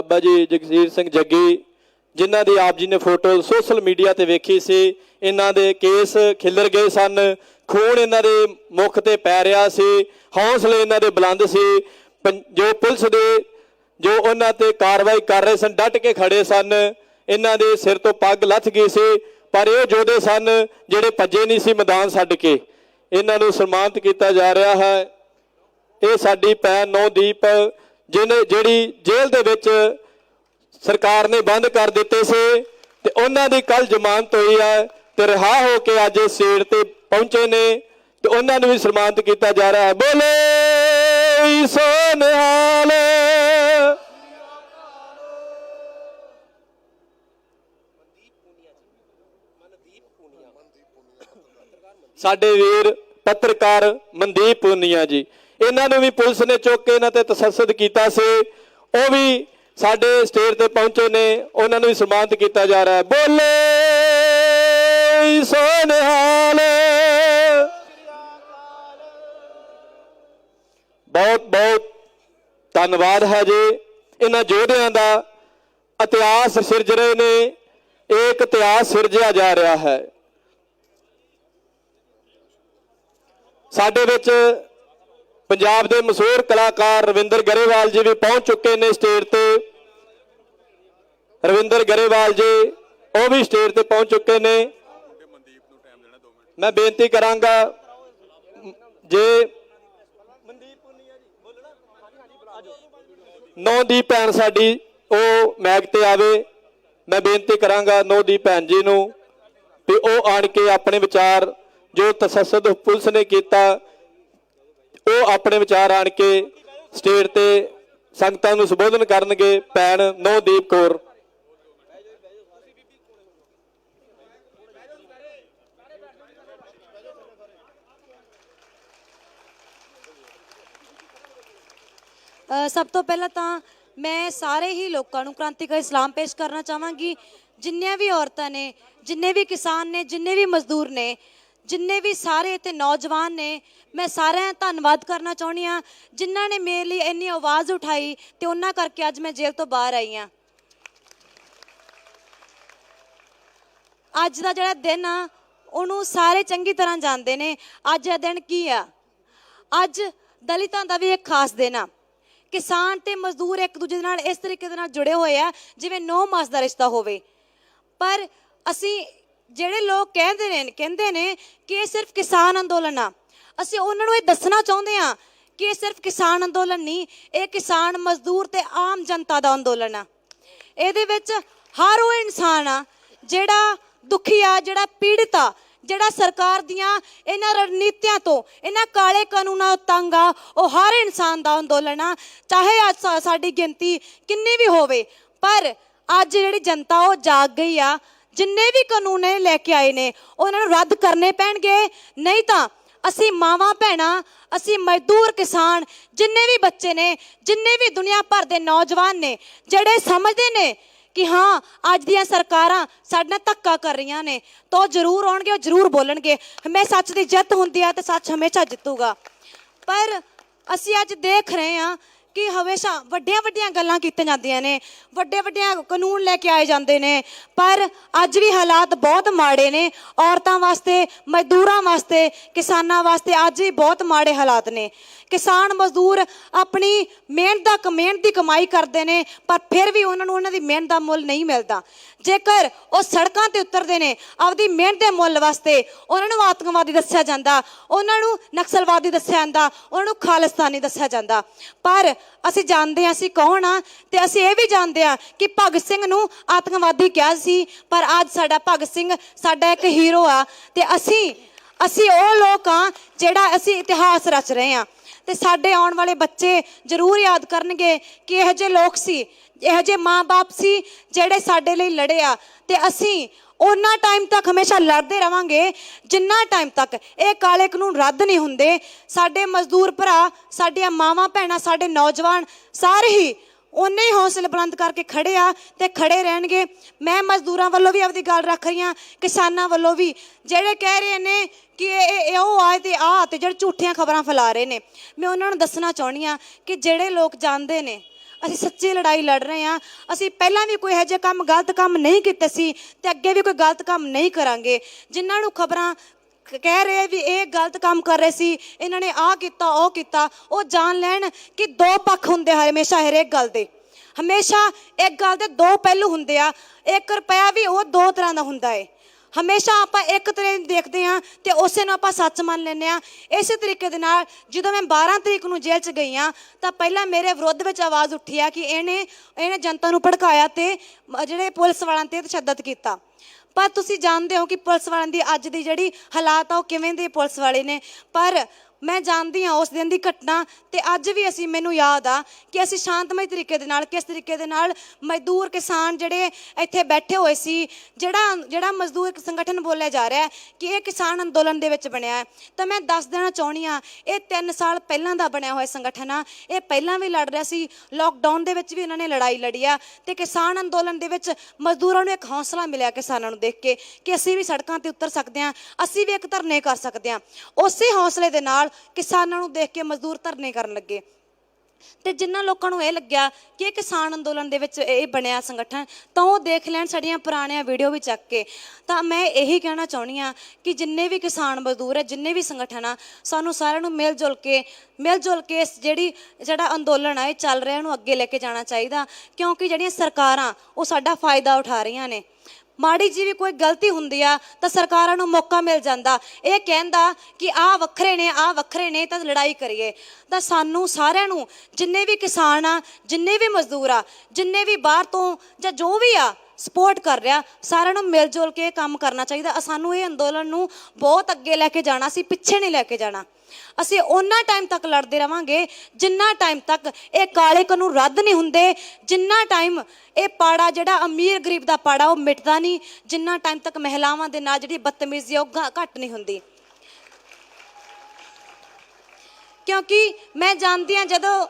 ਬਾਬਾ ਜੀ ਜਗਸੀਰ ਸਿੰਘ ਜੱਗੀ ਜਿਨ੍ਹਾਂ ਦੀ ਆਪ ਜੀ ਨੇ ਫੋਟੋ ਸੋਸ਼ਲ ਮੀਡੀਆ ਤੇ ਵੇਖੀ ਸੀ, ਇਹਨਾਂ ਦੇ ਕੇਸ ਖਿਲਰ ਗਏ ਸਨ, ਖੂਨ ਇਹਨਾਂ ਦੇ ਮੁਖ ਤੇ ਪੈ ਰਿਹਾ ਸੀ, ਹੌਸਲੇ ਇਹਨਾਂ ਦੇ ਬੁਲੰਦ ਸੀ, ਪੰ- ਜੋ ਪੁਲਿਸ ਦੇ, ਜੋ ਉਹਨਾਂ ਤੇ ਕਾਰਵਾਈ ਕਰ ਰਹੇ ਸਨ, ਡਟ ਕੇ ਖੜੇ ਸਨ, ਇਹਨਾਂ ਦੇ ਸਿਰ ਤੋਂ ਪੱਗ ਲੱਥ ਗਈ ਸੀ, ਪਰ ਇਹ ਯੋਧੇ ਸਨ ਜਿਹੜੇ ਭੱਜੇ ਨਹੀਂ ਸੀ ਮੈਦਾਨ ਛੱਡ ਕੇ। ਇਹਨਾਂ ਨੂੰ ਸਨਮਾਨਿਤ ਕੀਤਾ ਜਾ ਰਿਹਾ ਹੈ। ਇਹ ਸਾਡੀ ਭੈਣ ਨੌਦੀਪ ਜਿਹਨੇ ਜਿਹੜੀ ਜੇਲ੍ਹ ਦੇ ਵਿੱਚ ਸਰਕਾਰ ਨੇ ਬੰਦ ਕਰ ਦਿੱਤੇ ਸੀ ਤੇ ਉਹਨਾਂ ਦੀ ਕੱਲ ਜ਼ਮਾਨਤ ਹੋਈ ਹੈ ਤੇ ਰਿਹਾ ਹੋ ਕੇ ਅੱਜ ਸੀਟ ਤੇ ਪਹੁੰਚੇ ਨੇ ਤੇ ਉਹਨਾਂ ਨੂੰ ਵੀ ਸਨਮਾਨਿਤ ਕੀਤਾ ਜਾ ਰਿਹਾ ਹੈ। ਬੋਲੇ ਸੋ ਨਿਹਾਲ। ਸਾਡੇ ਵੀਰ ਪੱਤਰਕਾਰ ਮਨਦੀਪ ਪੁਨੀਆ ਜੀ। ਇਹਨਾਂ ਨੂੰ ਵੀ ਪੁਲਿਸ ਨੇ ਚੁੱਕ ਕੇ ਇਹਨਾਂ ਤੇ ਤਸੱਸਦ ਕੀਤਾ ਸੀ। ਉਹ ਵੀ ਸਾਡੇ ਸਟੇਜ ਤੇ ਪਹੁੰਚੇ ਨੇ, ਉਹਨਾਂ ਨੂੰ ਵੀ ਸਨਮਾਨਿਤ ਕੀਤਾ ਜਾ ਰਿਹਾ ਹੈ। ਬੋਲੇ ਸੋ ਬਹੁਤ ਬਹੁਤ ਧੰਨਵਾਦ ਹੈ ਜੀ। ਇਹਨਾਂ ਯੋਧਿਆਂ ਦਾ ਇਤਿਹਾਸ ਸਿਰਜ ਰਹੇ ਨੇ। ਇੱਕ ਇਤਿਹਾਸ ਸਿਰਜਿਆ ਜਾ ਰਿਹਾ ਹੈ। ਸਾਡੇ ਵਿੱਚ ਪੰਜਾਬ ਦੇ ਮਸ਼ਹੂਰ ਕਲਾਕਾਰ ਰਵਿੰਦਰ ਗਰੇਵਾਲ ਜੀ ਵੀ ਪਹੁੰਚ ਚੁੱਕੇ ਨੇ ਸਟੇਜ ਤੇ। ਰਵਿੰਦਰ ਗਰੇਵਾਲ ਜੀ, ਉਹ ਵੀ ਸਟੇਜ ਤੇ ਪਹੁੰਚ ਚੁੱਕੇ ਨੇ। ਮੈਂ ਬੇਨਤੀ ਕਰਾਂਗਾ, ਜੇ ਨੌ ਦੀ ਭੈਣ ਸਾਡੀ, ਉਹ ਮੈਗ ਤੇ ਆਵੇ, ਮੈਂ ਬੇਨਤੀ ਕਰਾਂਗਾ ਨੌ ਦੀ ਭੈਣ ਜੀ ਨੂੰ ਵੀ ਉਹ ਆਣ ਕੇ ਆਪਣੇ ਵਿਚਾਰ, ਜੋ ਤਸੱਸਦ ਪੁਲਿਸ ਨੇ ਕੀਤਾ ਉਹ ਆਪਣੇ ਵਿਚਾਰ ਆਣ ਕੇ ਸਟੇਜ ਤੇ ਸੰਗਤਾਂ ਨੂੰ ਸੰਬੋਧਨ ਕਰਨਗੇ ਭੈਣ ਨੌਦੀਪ ਕੌਰ। ਸਭ ਤੋਂ ਪਹਿਲਾਂ ਤਾਂ ਮੈਂ ਸਾਰੇ ਹੀ ਲੋਕਾਂ ਨੂੰ ਕ੍ਰਾਂਤੀਕਾਰੀ ਸਲਾਮ ਪੇਸ਼ ਕਰਨਾ ਚਾਹਾਂਗੀ। ਜਿੰਨੀਆਂ ਵੀ ਔਰਤਾਂ ਨੇ, ਜਿੰਨੇ ਵੀ ਕਿਸਾਨ ਨੇ, ਜਿੰਨੇ ਵੀ ਮਜ਼ਦੂਰ ਨੇ ਜਿੰਨੇ ਵੀ ਸਾਰੇ ਇੱਥੇ ਨੌਜਵਾਨ ਨੇ, ਮੈਂ ਸਾਰਿਆਂ ਦਾ ਧੰਨਵਾਦ ਕਰਨਾ ਚਾਹੁੰਦੀ ਆ ਜਿਨ੍ਹਾਂ ਨੇ ਮੇਰੇ ਲਈ ਇੰਨੀ ਆਵਾਜ਼ ਉਠਾਈ ਤੇ ਉਹਨਾਂ ਕਰਕੇ ਅੱਜ ਮੈਂ ਜੇਲ੍ਹ ਤੋਂ ਬਾਹਰ ਆਈ ਆ ਅੱਜ ਦਾ ਜਿਹੜਾ ਦਿਨ ਆ, ਉਹਨੂੰ ਸਾਰੇ ਚੰਗੀ ਤਰ੍ਹਾਂ ਜਾਣਦੇ ਨੇ। ਅੱਜ ਇਹ ਦਿਨ ਕੀ ਆ? ਅੱਜ ਦਲਿਤਾਂ ਦਾ ਵੀ ਇੱਕ ਖਾਸ ਦਿਨ ਆ। ਕਿਸਾਨ ਤੇ ਮਜ਼ਦੂਰ ਇੱਕ ਦੂਜੇ ਦੇ ਨਾਲ ਇਸ ਤਰੀਕੇ ਦੇ ਨਾਲ ਜੁੜੇ ਹੋਏ ਆ, ਜਿਵੇਂ ਨੌ ਮਾਸ ਦਾ ਰਿਸ਼ਤਾ ਹੋਵੇ। ਪਰ ਅਸੀਂ ਜਿਹੜੇ ਲੋਕ ਕਹਿੰਦੇ ਨੇ ਕਹਿੰਦੇ ਨੇ ਕਿ ਇਹ ਸਿਰਫ ਕਿਸਾਨ ਅੰਦੋਲਨ ਆ। ਅਸੀਂ ਉਹਨਾਂ ਨੂੰ ਇਹ ਦੱਸਣਾ ਚਾਹੁੰਦੇ ਆ ਕਿ ਇਹ ਸਿਰਫ ਕਿਸਾਨ ਅੰਦੋਲਨ ਨਹੀਂ, ਇਹ ਕਿਸਾਨ ਮਜ਼ਦੂਰ ਤੇ ਆਮ ਜਨਤਾ ਦਾ ਅੰਦੋਲਨ ਆ। ਇਹਦੇ ਵਿੱਚ ਹਰ ਉਹ ਇਨਸਾਨ ਆ ਜਿਹੜਾ ਦੁਖੀ ਆ, ਜਿਹੜਾ ਪੀੜਿਤ ਆ, ਜਿਹੜਾ ਸਰਕਾਰ ਦੀਆਂ ਇਹਨਾਂ ਰਣਨੀਤੀਆਂ ਤੋਂ, ਇਹਨਾਂ ਕਾਲੇ ਕਾਨੂੰਨਾਂ ਤੋਂ ਤੰਗ ਆ, ਉਹ ਹਰ ਇਨਸਾਨ ਦਾ ਅੰਦੋਲਨ ਆ। ਚਾਹੇ ਅੱਜ ਸਾਡੀ ਗਿਣਤੀ ਕਿੰਨੀ ਵੀ ਹੋਵੇ, ਪਰ ਅੱਜ ਜਿਹੜੀ ਜਨਤਾ ਉਹ ਜਾਗ ਗਈ ਆ ਜਿੰਨੇ ਵੀ ਕਾਨੂੰਨ ਇਹ ਲੈ ਕੇ ਆਏ ਨੇ ਉਹਨਾਂ ਨੂੰ ਰੱਦ ਕਰਨੇ ਪੈਣਗੇ। ਨਹੀਂ ਤਾਂ ਅਸੀਂ ਮਾਵਾਂ ਭੈਣਾਂ, ਅਸੀਂ ਮਜ਼ਦੂਰ ਕਿਸਾਨ, ਜਿੰਨੇ ਵੀ ਬੱਚੇ ਨੇ, ਜਿੰਨੇ ਵੀ ਦੁਨੀਆ ਭਰ ਦੇ ਨੌਜਵਾਨ ਨੇ, ਜਿਹੜੇ ਸਮਝਦੇ ਨੇ ਕਿ ਹਾਂ, ਅੱਜ ਦੀਆਂ ਸਰਕਾਰਾਂ ਸਾਡੇ ਨਾਲ ਧੱਕਾ ਕਰ ਰਹੀਆਂ ਨੇ, ਤਾਂ ਉਹ ਜ਼ਰੂਰ ਆਉਣਗੇ, ਉਹ ਜ਼ਰੂਰ ਬੋਲਣਗੇ। ਹਮੇ ਸੱਚ ਦੀ ਜਿੱਤ ਹੁੰਦੀ ਆ ਤੇ ਸੱਚ ਹਮੇਸ਼ਾ ਜਿੱਤੂਗਾ। ਪਰ ਅਸੀਂ ਅੱਜ ਦੇਖ ਰਹੇ ਹਾਂ ਕਿ ਹਮੇਸ਼ਾ ਵੱਡੀਆਂ ਵੱਡੀਆਂ ਗੱਲਾਂ ਕੀਤੀਆਂ ਜਾਂਦੀਆਂ ਨੇ, ਵੱਡੇ ਵੱਡੀਆਂ ਕਾਨੂੰਨ ਲੈ ਕੇ ਆਏ ਜਾਂਦੇ ਨੇ, ਪਰ ਅੱਜ ਵੀ ਹਾਲਾਤ ਬਹੁਤ ਮਾੜੇ ਨੇ, ਔਰਤਾਂ ਵਾਸਤੇ, ਮਜ਼ਦੂਰਾਂ ਵਾਸਤੇ, ਕਿਸਾਨਾਂ ਵਾਸਤੇ ਅੱਜ ਵੀ ਬਹੁਤ ਮਾੜੇ ਹਾਲਾਤ ਨੇ। ਕਿਸਾਨ ਮਜ਼ਦੂਰ ਆਪਣੀ ਮਿਹਨਤ ਦਾ ਮਿਹਨਤ ਦੀ ਕਮਾਈ ਕਰਦੇ ਨੇ, ਪਰ ਫਿਰ ਵੀ ਉਹਨਾਂ ਨੂੰ ਉਹਨਾਂ ਦੀ ਮਿਹਨਤ ਦਾ ਮੁੱਲ ਨਹੀਂ ਮਿਲਦਾ। ਜੇਕਰ ਉਹ ਸੜਕਾਂ ਤੇ ਉਤਰਦੇ ਨੇ, ਆਪਦੀ ਮਿਹਨਤ ਦੇ ਮੁੱਲ ਵਾਸਤੇ ਉਹਨਾਂ ਨੂੰ ਆਤੰਕਵਾਦੀ ਦੱਸਿਆ ਜਾਂਦਾ, ਉਹਨਾਂ ਨੂੰ ਨਕਸਲਵਾਦੀ ਦੱਸਿਆ ਜਾਂਦਾ, ਉਹਨਾਂ ਨੂੰ ਖਾਲਿਸਤਾਨੀ ਦੱਸਿਆ ਜਾਂਦਾ। ਪਰ ਅਸੀਂ ਜਾਣਦੇ ਹਾਂ ਅਸੀਂ ਕੌਣ ਆ ਤੇ ਅਸੀਂ ਇਹ ਵੀ ਜਾਣਦੇ ਹਾਂ ਕਿ ਭਗਤ ਸਿੰਘ ਨੂੰ ਆਤੰਕਵਾਦੀ ਕਿਹਾ ਸੀ, ਪਰ ਅੱਜ ਸਾਡਾ ਭਗਤ ਸਿੰਘ ਸਾਡਾ ਇੱਕ ਹੀਰੋ ਆ ਤੇ ਅਸੀਂ ਅਸੀਂ ਉਹ ਲੋਕ ਆ ਜਿਹੜਾ ਅਸੀਂ ਇਤਿਹਾਸ ਰਚ ਰਹੇ ਆ ਤੇ ਸਾਡੇ ਆਉਣ ਵਾਲੇ ਬੱਚੇ ਜ਼ਰੂਰ ਯਾਦ ਕਰਨਗੇ ਕਿ ਇਹੋ ਜਿਹੇ ਲੋਕ ਸੀ, ਇਹੋ ਜਿਹੇ ਮਾਪੇ ਸੀ ਜਿਹੜੇ ਸਾਡੇ ਲਈ ਲੜੇ ਆ। ਤੇ ਅਸੀਂ ਉਹਨਾਂ ਟਾਈਮ ਤੱਕ ਹਮੇਸ਼ਾ ਲੜਦੇ ਰਵਾਂਗੇ, ਜਿੰਨਾ ਟਾਈਮ ਤੱਕ। ਇਹ ਕਾਲੇ ਕਾਨੂੰਨ ਰੱਦ ਨਹੀਂ ਹੁੰਦੇ। ਸਾਡੇ ਮਜ਼ਦੂਰ ਭਰਾ, ਸਾਡੀਆਂ ਮਾਵਾਂ ਭੈਣਾਂ ਸਾਡੇ ਨੌਜਵਾਨ ਸਾਰੇ ਹੀ ਉਹਨੇ ਹੀ ਹੌਸਲੇ ਬੁਲੰਦ ਕਰਕੇ ਖੜੇ ਆ ਤੇ ਖੜੇ ਰਹਿਣਗੇ। ਮੈਂ ਮਜ਼ਦੂਰਾਂ ਵੱਲੋਂ ਵੀ ਆਪਦੀ ਗੱਲ ਰੱਖ ਰਹੀ ਹਾਂ, ਕਿਸਾਨਾਂ ਵੱਲੋਂ ਵੀ। ਜਿਹੜੇ ਕਹਿ ਰਹੇ ਨੇ ਕਿ ਇਹ, ਇਹ- ਉਹ ਆਏ ਤੇ ਆ ਤੇ ਜਿਹੜੇ ਝੂਠੀਆਂ ਖਬਰਾਂ ਫੈਲਾ ਰਹੇ ਨੇ। ਮੈਂ ਉਹਨਾਂ ਨੂੰ ਦੱਸਣਾ ਚਾਹੁੰਦੀ ਆ ਕਿ ਜਿਹੜੇ ਲੋਕ ਜਾਣਦੇ ਨੇ, ਅਸੀਂ ਸੱਚੀ ਲੜਾਈ ਲੜ ਰਹੇ ਹਾਂ। ਅਸੀਂ ਪਹਿਲਾਂ ਵੀ ਕੋਈ ਇਹੋ ਜਿਹੇ ਕੰਮ, ਗਲਤ ਕੰਮ ਨਹੀਂ ਕੀਤੇ ਸੀ ਤੇ ਅੱਗੇ ਵੀ ਕੋਈ ਗਲਤ ਕੰਮ ਨਹੀਂ ਕਰਾਂਗੇ। ਜਿਨ੍ਹਾਂ ਨੂੰ ਖਬਰਾਂ ਕਹਿ ਰਹੇ ਵੀ ਇਹ ਗਲਤ ਕੰਮ ਕਰ ਰਹੇ ਸੀ, ਇਹਨਾਂ ਨੇ ਆਹ ਕੀਤਾ, ਉਹ ਕੀਤਾ। ਉਹ ਜਾਣ ਲੈਣ ਕਿ ਦੋ ਪੱਖ ਹੁੰਦੇ ਆ ਹਮੇਸ਼ਾ ਹਰੇਕ ਗੱਲ ਦੇ। ਹਮੇਸ਼ਾ ਇੱਕ ਗੱਲ ਦੇ ਦੋ ਪਹਿਲੂ ਹੁੰਦੇ ਆ, ਇੱਕ ਰੁਪਇਆ ਵੀ ਉਹ ਦੋ ਤਰ੍ਹਾਂ ਦਾ ਹੁੰਦਾ ਏ। ਹਮੇਸ਼ਾ ਆਪਾਂ ਇੱਕ ਤਰ੍ਹਾਂ ਨੂੰ ਦੇਖਦੇ ਆ ਤੇ ਉਸੇ ਨੂੰ ਆਪਾਂ ਸੱਚ ਮੰਨ ਲੈਂਦੇ ਆ। ਇਸੇ ਤਰੀਕੇ ਦੇ ਨਾਲ ਜਦੋਂ ਮੈਂ 12 ਤਰੀਕ ਨੂੰ ਜੇਲ੍ਹ 'ਚ ਗਈ ਆ, ਤਾਂ ਪਹਿਲਾਂ ਮੇਰੇ ਵਿਰੁੱਧ ਵਿੱਚ ਆਵਾਜ਼ ਉੱਠੀ ਆ ਕਿ ਇਹਨੇ ਇਹਨੇ ਜਨਤਾ ਨੂੰ ਭੜਕਾਇਆ ਤੇ ਜਿਹੜੇ ਪੁਲਿਸ ਵਾਲਿਆਂ ਤੇ ਤਸ਼ੱਦਦ ਕੀਤਾ। ਪਰ ਤੁਸੀਂ ਜਾਣਦੇ ਹੋ ਕਿ ਪੁਲਿਸ ਵਾਲਿਆਂ ਦੀ ਅੱਜ ਦੀ ਜਿਹੜੀ ਹਾਲਾਤ ਆ ਉਹ ਕਿਵੇਂ ਦੇ ਪੁਲਿਸ ਵਾਲੇ ਨੇ। ਪਰ ਮੈਂ ਜਾਣਦੀ ਹਾਂ ਉਸ ਦਿਨ ਦੀ ਘਟਨਾ ਤੇ ਅੱਜ ਵੀ ਅਸੀਂ, ਮੈਨੂੰ ਯਾਦ ਆ ਕਿ ਅਸੀਂ ਸ਼ਾਂਤਮਈ ਤਰੀਕੇ ਦੇ ਨਾਲ, ਕਿਸ ਤਰੀਕੇ ਦੇ ਨਾਲ ਮਜ਼ਦੂਰ ਕਿਸਾਨ ਜਿਹੜੇ ਇੱਥੇ ਬੈਠੇ ਹੋਏ ਸੀ, ਜਿਹੜਾ ਜਿਹੜਾ ਮਜ਼ਦੂਰ ਇੱਕ ਸੰਗਠਨ ਬੋਲਿਆ ਜਾ ਰਿਹਾ ਹੈ ਕਿ ਇਹ ਕਿਸਾਨ ਅੰਦੋਲਨ ਦੇ ਵਿੱਚ ਬਣਿਆ ਹੈ। ਤਾਂ ਮੈਂ ਦੱਸ ਦੇਣਾ ਚਾਹੁੰਦੀ ਆ ਇਹ 3 ਸਾਲ ਪਹਿਲਾਂ ਦਾ ਬਣਿਆ ਹੋਇਆ ਸੰਗਠਨ ਆ। ਇਹ ਪਹਿਲਾਂ ਵੀ ਲੜ ਰਿਹਾ ਸੀ ਲੋਕਡਾਊਨ ਦੇ ਵਿੱਚ ਵੀ ਇਹਨਾਂ ਨੇ ਲੜਾਈ ਲੜੀ ਆ ਤੇ ਕਿਸਾਨ ਅੰਦੋਲਨ ਦੇ ਵਿੱਚ ਮਜ਼ਦੂਰਾਂ ਨੂੰ ਇੱਕ ਹੌਸਲਾ ਮਿਲਿਆ ਕਿਸਾਨਾਂ ਨੂੰ ਦੇਖ ਕੇ ਕਿ ਅਸੀਂ ਵੀ ਸੜਕਾਂ ਤੇ ਉਤਰ ਸਕਦੇ ਹਾਂ, ਅਸੀਂ ਵੀ ਇੱਕ ਧਰਨੇ ਕਰ ਸਕਦੇ ਹਾਂ। ਉਸੇ ਹੌਸਲੇ ਦੇ ਨਾਲ ਕਿਸਾਨਾਂ ਨੂੰ ਦੇਖ ਕੇ ਮਜ਼ਦੂਰ ਧਰਨੇ ਕਰਨ ਲੱਗੇ। ਤੇ ਜਿਨ੍ਹਾਂ ਲੋਕਾਂ ਨੂੰ ਇਹ ਲੱਗਿਆ ਕਿ ਇਹ ਕਿਸਾਨ ਅੰਦੋਲਨ ਦੇ ਵਿੱਚ ਇਹ ਬਣਿਆ ਸੰਗਠਨ, ਤਾਂ ਉਹ ਦੇਖ ਲੈਣ ਸਾਡੀਆਂ ਪੁਰਾਣੀਆਂ ਵੀਡੀਓ ਵੀ ਚੱਕ ਕੇ। ਤਾਂ ਮੈਂ ਇਹੀ ਕਹਿਣਾ ਚਾਹੁੰਦੀ ਆ ਕਿ ਜਿੰਨੇ ਵੀ ਕਿਸਾਨ ਮਜ਼ਦੂਰ ਹੈ, ਜਿੰਨੇ ਵੀ ਸੰਗਠਨ ਆ, ਸਾਨੂੰ ਸਾਰਿਆਂ ਨੂੰ ਮਿਲ ਜੁਲ ਕੇ ਮਿਲ ਜੁਲ ਕੇ ਇਸ ਜਿਹੜੀ ਜਿਹੜਾ ਅੰਦੋਲਨ ਆ, ਇਹ ਚੱਲ ਰਿਹਾ, ਇਹਨੂੰ ਅੱਗੇ ਲੈ ਕੇ ਜਾਣਾ ਚਾਹੀਦਾ। ਕਿਉਂਕਿ ਜਿਹੜੀਆਂ ਸਰਕਾਰਾਂ, ਉਹ ਸਾਡਾ ਫਾਇਦਾ ਉਠਾ ਰਹੀਆਂ ਨੇ। ਮਾੜੀ ਜੀ ਵੀ ਕੋਈ ਗਲਤੀ ਹੁੰਦੀ ਆ, ਤਾਂ ਸਰਕਾਰਾਂ ਨੂੰ ਮੌਕਾ ਮਿਲ ਜਾਂਦਾ। ਇਹ ਕਹਿੰਦਾ ਕਿ ਆਹ ਵੱਖਰੇ ਨੇ, ਆਹ ਵੱਖਰੇ ਨੇ, ਤਾਂ ਲੜਾਈ ਕਰੀਏ। ਤਾਂ ਸਾਨੂੰ ਸਾਰਿਆਂ ਨੂੰ, ਜਿੰਨੇ ਵੀ ਕਿਸਾਨ ਆ, ਜਿੰਨੇ ਵੀ ਮਜ਼ਦੂਰ ਆ, ਜਿੰਨੇ ਵੀ ਬਾਹਰ ਤੋਂ ਜਾਂ ਜੋ ਵੀ ਆ ਸਪੋਰਟ ਕਰ ਰਿਹਾ, ਸਾਰਿਆਂ ਨੂੰ ਮਿਲ ਜੁਲ ਕੇ ਕੰਮ ਕਰਨਾ ਚਾਹੀਦਾ। ਸਾਨੂੰ ਇਹ ਅੰਦੋਲਨ ਨੂੰ ਬਹੁਤ ਅੱਗੇ ਲੈ ਕੇ ਜਾਣਾ ਸੀ, ਪਿੱਛੇ ਨਹੀਂ ਲੈ ਕੇ ਜਾਣਾ। ਅਸੀਂ ਉਹਨਾਂ ਟਾਈਮ ਤੱਕ ਲੜਦੇ ਰਵਾਂਗੇ, ਜਿੰਨਾ ਟਾਈਮ ਤੱਕ ਇਹ ਕਾਲੇ ਕਾਨੂੰਨ ਰੱਦ ਨਹੀਂ ਹੁੰਦੇ, ਜਿੰਨਾ ਟਾਈਮ ਇਹ ਪਾੜਾ ਜਿਹੜਾ ਅਮੀਰ ਗਰੀਬ ਦਾ ਪਾੜਾ, ਉਹ ਮਿਟਦਾ ਨਹੀਂ, ਜਿੰਨਾ ਟਾਈਮ ਤੱਕ ਮਹਿਲਾਵਾਂ ਦੇ ਨਾਲ ਜਿਹੜੀ ਬਦਤਮੀਜ਼ੀ ਆ, ਉਹ ਘ- ਘੱਟ ਨਹੀਂ ਹੁੰਦੀ। ਕਿਉਂਕਿ ਮੈਂ ਜਾਣਦੀ ਹਾਂ ਜਦੋਂ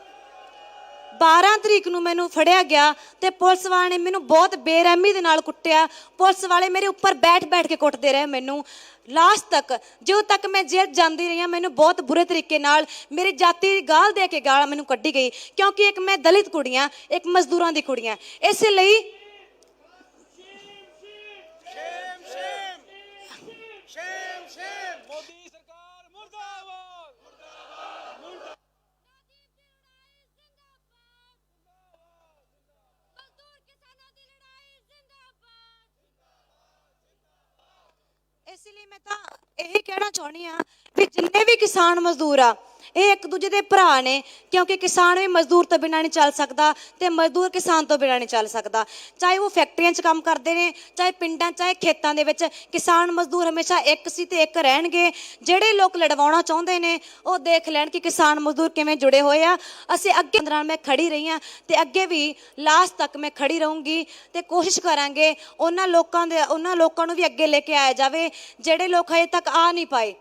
12 ਤਰੀਕ ਨੂੰ ਮੈਨੂੰ ਫੜਿਆ ਗਿਆ ਤੇ ਪੁਲਿਸ ਵਾਲਿਆਂ ਨੇ ਮੈਨੂੰ ਬਹੁਤ ਬੇਰਹਿਮੀ ਦੇ ਨਾਲ ਕੁੱਟਿਆ। ਪੁਲਿਸ ਵਾਲੇ ਮੇਰੇ ਉੱਪਰ ਬੈਠ ਬੈਠ ਕੇ ਕੁੱਟਦੇ ਰਹੇ ਮੈਨੂੰ। ਲਾਸਟ ਤੱਕ, ਜਦੋਂ ਤੱਕ ਮੈਂ ਜੇਲ੍ਹ ਜਾਂਦੀ ਰਹੀ ਹਾਂ, ਮੈਨੂੰ ਬਹੁਤ ਬੁਰੇ ਤਰੀਕੇ ਨਾਲ ਮੇਰੀ ਜਾਤੀ ਦੀ ਗਾਲ ਦੇ ਕੇ ਗਾਲ ਮੈਨੂੰ ਕੱਢੀ ਗਈ। ਕਿਉਂਕਿ ਇੱਕ ਮੈਂ ਦਲਿਤ ਕੁੜੀਆਂ ਇੱਕ ਮਜ਼ਦੂਰਾਂ ਦੀ ਕੁੜੀਆਂ ਇਸੇ ਲਈ ਸ਼ੇਮ ਸ਼ੇਮ ਮੋਦੀ ਸਰਕਾਰ ਮੁਰਦਾਬਾਦ ਮਜ਼ਦੂਰ ਕਿਸਾਨਾਂ ਦੀ ਲੜਾਈ ਜ਼ਿੰਦਾਬਾਦ ਇਸ ਲਈ ਮੈਂ ਤਾਂ ਇਹੀ ਕਹਿਣਾ ਚਾਹੁੰਦੀ ਆ ਵੀ ਜਿੰਨੇ ਵੀ ਕਿਸਾਨ ਮਜ਼ਦੂਰ ਆ ਇਹ ਇੱਕ ਦੂਜੇ ਦੇ ਭਰਾ ਨੇ, ਕਿਉਂਕਿ ਕਿਸਾਨ ਵੀ ਮਜ਼ਦੂਰ ਤੋਂ ਬਿਨਾਂ ਨਹੀਂ ਚੱਲ ਸਕਦਾ ਤੇ ਮਜ਼ਦੂਰ ਕਿਸਾਨ ਤੋਂ ਬਿਨਾਂ ਨਹੀਂ ਚੱਲ ਸਕਦਾ। ਚਾਹੇ ਉਹ ਫੈਕਟਰੀਆਂ 'ਚ ਕੰਮ ਕਰਦੇ ਨੇ, ਚਾਹੇ ਪਿੰਡਾਂ, ਚਾਹੇ ਖੇਤਾਂ ਦੇ ਵਿੱਚ, ਕਿਸਾਨ ਮਜ਼ਦੂਰ ਹਮੇਸ਼ਾ ਇੱਕ ਸੀ ਤੇ ਇੱਕ ਰਹਿਣਗੇ। ਜਿਹੜੇ ਲੋਕ ਲੜਵਾਉਣਾ ਚਾਹੁੰਦੇ ਨੇ, ਉਹ ਦੇਖ ਲੈਣ ਕਿ ਕਿਸਾਨ ਮਜ਼ਦੂਰ ਕਿਵੇਂ ਜੁੜੇ ਹੋਏ ਆ। ਅਸੀਂ ਅੱਗੇ ਦੌਰਾਨ ਮੈਂ ਖੜੀ ਰਹੀ ਆ ਤੇ ਅੱਗੇ ਵੀ ਲਾਸਟ ਤੱਕ ਮੈਂ ਖੜੀ ਰਹੂੰਗੀ ਤੇ ਕੋਸ਼ਿਸ਼ ਕਰਾਂਗੇ ਉਹਨਾਂ ਲੋਕਾਂ ਦੇ, ਉਹਨਾਂ ਲੋਕਾਂ ਨੂੰ ਵੀ ਅੱਗੇ ਲੈ ਕੇ ਆਇਆ ਜਾਵੇ, ਜਿਹੜੇ ਲੋਕ ਹਜੇ ਤੱਕ ਆ ਨਹੀਂ ਪਾਏ।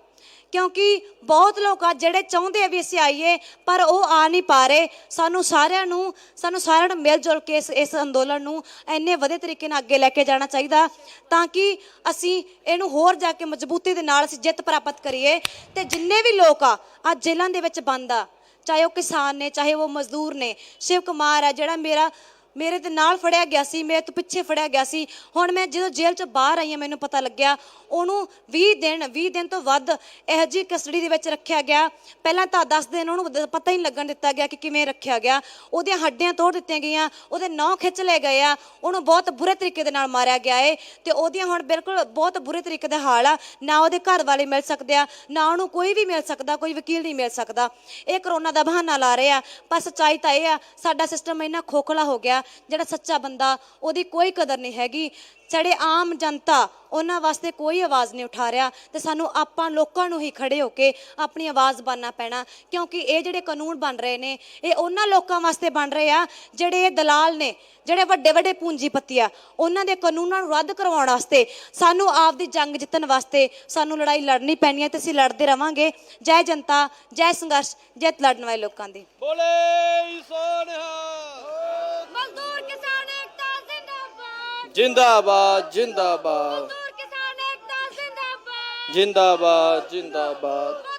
ਕਿਉਂਕਿ ਬਹੁਤ ਲੋਕ ਆ ਜਿਹੜੇ ਚਾਹੁੰਦੇ ਆ ਵੀ ਅਸੀਂ ਆਈਏ, ਪਰ ਉਹ ਆ ਨਹੀਂ ਪਾ ਰਹੇ। ਸਾਨੂੰ ਸਾਰਿਆਂ ਨੂੰ, ਸਾਨੂੰ ਸਾਰਿਆਂ ਨੂੰ ਮਿਲ ਜੁਲ ਕੇ ਇਸ ਇਸ ਅੰਦੋਲਨ ਨੂੰ ਇੰਨੇ ਵਧੀਆ ਤਰੀਕੇ ਨਾਲ ਅੱਗੇ ਲੈ ਕੇ ਜਾਣਾ ਚਾਹੀਦਾ, ਤਾਂ ਕਿ ਅਸੀਂ ਇਹਨੂੰ ਹੋਰ ਜਾ ਕੇ ਮਜ਼ਬੂਤੀ ਦੇ ਨਾਲ ਅਸੀਂ ਜਿੱਤ ਪ੍ਰਾਪਤ ਕਰੀਏ। ਤੇ ਜਿੰਨੇ ਵੀ ਲੋਕ ਆ ਅੱਜ ਜੇਲ੍ਹਾਂ ਦੇ ਵਿੱਚ ਬੰਦ ਆ, ਚਾਹੇ ਉਹ ਕਿਸਾਨ ਨੇ, ਚਾਹੇ ਉਹ ਮਜ਼ਦੂਰ ਨੇ, ਸ਼ਿਵ ਕੁਮਾਰ ਆ ਜਿਹੜਾ ਮੇਰਾ ਮੇਰੇ ਦੇ ਨਾਲ ਫੜਿਆ ਗਿਆ ਸੀ, ਮੇਰੇ ਤੋਂ ਪਿੱਛੇ ਫੜਿਆ ਗਿਆ ਸੀ। ਹੁਣ ਮੈਂ ਜਦੋਂ ਜੇਲ੍ਹ ਚ ਬਾਹਰ ਆਈ ਹਾਂ, ਮੈਨੂੰ ਪਤਾ ਲੱਗਿਆ, ਉਹਨੂੰ 20 ਦਿਨ 20 ਦਿਨ ਤੋਂ ਵੱਧ ਇਹੋ ਜਿਹੀ ਕਸਟਡੀ ਦੇ ਵਿੱਚ ਰੱਖਿਆ ਗਿਆ। ਪਹਿਲਾਂ ਤਾਂ 10 ਦਿਨ ਉਹਨੂੰ ਪਤਾ ਹੀ ਨਹੀਂ ਲੱਗਣ ਦਿੱਤਾ ਗਿਆ ਕਿ ਕਿਵੇਂ ਰੱਖਿਆ ਗਿਆ। ਉਹਦੀਆਂ ਹੱਡੀਆਂ ਤੋੜ ਦਿੱਤੀਆਂ ਗਈਆਂ, ਉਹਦੇ ਨੌ ਖਿੱਚ ਲਏ ਗਏ ਆ, ਉਹਨੂੰ ਬਹੁਤ ਬੁਰੇ ਤਰੀਕੇ ਦੇ ਨਾਲ ਮਾਰਿਆ ਗਿਆ ਏ। ਤੇ ਉਹਦੀਆਂ ਹੁਣ ਬਿਲਕੁਲ ਬਹੁਤ ਬੁਰੇ ਤਰੀਕੇ ਦਾ ਹਾਲ ਆ। ਨਾ ਉਹਦੇ ਘਰ ਵਾਲੇ ਮਿਲ ਸਕਦੇ ਆ, ਨਾ ਉਹਨੂੰ ਕੋਈ ਵੀ ਮਿਲ ਸਕਦਾ, ਕੋਈ ਵਕੀਲ ਨਹੀਂ ਮਿਲ ਸਕਦਾ। ਇਹ ਕਰੋਨਾ ਦਾ ਬਹਾਨਾ ਲਾ ਰਹੇ ਆ, ਪਰ ਸੱਚਾਈ ਤਾਂ ਇਹ ਆ, ਸਾਡਾ ਸਿਸਟਮ ਇੰਨਾ ਖੋਖਲਾ ਹੋ ਗਿਆ ਆ ਜਿਹੜਾ ਸੱਚਾ ਬੰਦਾ, ਉਹਦੀ ਕੋਈ ਕਦਰ ਨਹੀਂ ਹੈਗੀ। ਜਿਹੜੇ ਆਮ ਜਨਤਾ, ਉਹਨਾਂ ਵਾਸਤੇ ਕੋਈ ਆਵਾਜ਼ ਨਹੀਂ ਉਠਾ ਰਿਹਾ ਤੇ ਸਾਨੂੰ ਆਪਾਂ ਲੋਕਾਂ ਨੂੰ ਹੀ ਖੜੇ ਹੋ ਕੇ ਆਪਣੀ ਆਵਾਜ਼ ਬਣਨਾ ਪੈਣਾ। ਕਿਉਂਕਿ ਇਹ ਜਿਹੜੇ ਕਾਨੂੰਨ ਬਣ ਰਹੇ ਨੇ, ਇਹ ਉਹਨਾਂ ਲੋਕਾਂ ਵਾਸਤੇ ਬਣ ਰਹੇ ਆ, ਜਿਹੜੇ ਇਹ ਦਲਾਲ ਨੇ, ਜਿਹੜੇ ਵੱਡੇ ਵੱਡੇ ਪੂੰਜੀਪਤੀ ਆ, ਉਹਨਾਂ ਦੇ ਕਾਨੂੰਨਾਂ ਨੂੰ ਰੱਦ ਕਰਵਾਉਣ ਵਾਸਤੇ, ਸਾਨੂੰ ਆਪ ਦੀ ਜੰਗ ਜਿੱਤਣ ਵਾਸਤੇ ਸਾਨੂੰ ਲੜਾਈ ਲੜਨੀ ਪੈਣੀ ਹੈ ਤੇ ਅਸੀਂ ਲੜਦੇ ਰਵਾਂਗੇ। ਜੈ ਜਨਤਾ, ਜੈ ਸੰਘਰਸ਼ ਜਿੱਤ ਲੜਨ ਵਾਲੇ ਲੋਕਾਂ ਦੀ। ਬੋਲੇ ਸੋਨਿਹਾ ਮਜ਼ਦੂਰ ਕਿਸਾਨ ਏਕਤਾ ਜ਼ਿੰਦਾਬਾਦ ਜਿੰਦਾਬਾਦ। ਮਜ਼ਦੂਰ ਕਿਸਾਨ ਏਕਤਾ ਜ਼ਿੰਦਾਬਾਦ। ਜਿੰਦਾਬਾਦ ਜਿੰਦਾਬਾਦ।